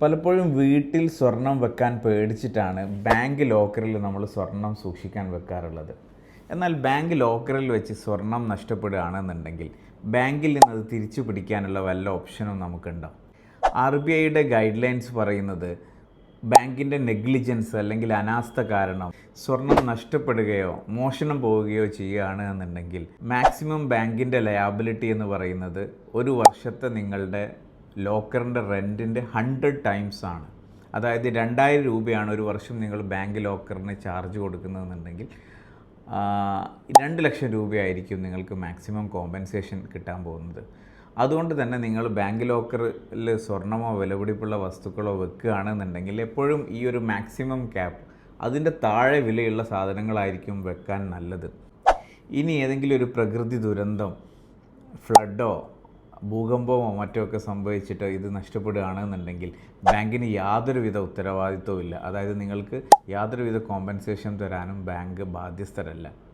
പലപ്പോഴും വീട്ടിൽ സ്വർണം വെക്കാൻ പേടിച്ചിട്ടാണ് ബാങ്ക് ലോക്കറിൽ നമ്മൾ സ്വർണം സൂക്ഷിക്കാൻ വെക്കാറുള്ളത്. എന്നാൽ ബാങ്ക് ലോക്കറിൽ വെച്ച് സ്വർണം നഷ്ടപ്പെടുകയാണെന്നുണ്ടെങ്കിൽ ബാങ്കിൽ നിന്ന് അത് തിരിച്ചു പിടിക്കാനുള്ള വല്ല ഓപ്ഷനും നമുക്കുണ്ടോ? ആർ ബി ഐയുടെ ഗൈഡ് ലൈൻസ് പറയുന്നത് ബാങ്കിന്റെ നെഗ്ലിജൻസ് അല്ലെങ്കിൽ അനാസ്ഥ കാരണം സ്വർണം നഷ്ടപ്പെടുകയോ മോഷണം പോവുകയോ ചെയ്യുകയാണ് എന്നുണ്ടെങ്കിൽ മാക്സിമം ബാങ്കിന്റെ ലയാബിലിറ്റി എന്ന് പറയുന്നത് ഒരു വർഷത്തെ നിങ്ങളുടെ ലോക്കറിന്റെ റെന്റിന്റെ ഹൺഡ്രഡ് ടൈംസ് ആണ്. അതായത് രണ്ടായിരം രൂപയാണ് ഒരു വർഷം നിങ്ങൾ ബാങ്ക് ലോക്കറിന് ചാർജ് കൊടുക്കുന്നതെന്നുണ്ടെങ്കിൽ രണ്ട് ലക്ഷം രൂപയായിരിക്കും നിങ്ങൾക്ക് മാക്സിമം കോമ്പൻസേഷൻ കിട്ടാൻ പോകുന്നത്. അതുകൊണ്ട് തന്നെ നിങ്ങൾ ബാങ്ക് ലോക്കറിൽ സ്വർണമോ വിലപിടിപ്പുള്ള വസ്തുക്കളോ വെക്കുകയാണെന്നുണ്ടെങ്കിൽ എപ്പോഴും ഈ ഒരു മാക്സിമം ക്യാപ്പ് അതിന്റെ താഴെ വിലയുള്ള സാധനങ്ങളായിരിക്കും വെക്കാൻ നല്ലത്. ഇനി ഏതെങ്കിലും ഒരു പ്രകൃതി ദുരന്തം ഫ്ലഡോ ഭൂകമ്പമോ മറ്റോ ഒക്കെ സംഭവിച്ചിട്ട് ഇത് നഷ്ടപ്പെടുകയാണെന്നുണ്ടെങ്കിൽ ബാങ്കിന് യാതൊരുവിധ ഉത്തരവാദിത്വവും ഇല്ല. അതായത് നിങ്ങൾക്ക് യാതൊരുവിധ കോമ്പൻസേഷൻ തരാനും ബാങ്ക് ബാധ്യസ്ഥരല്ല.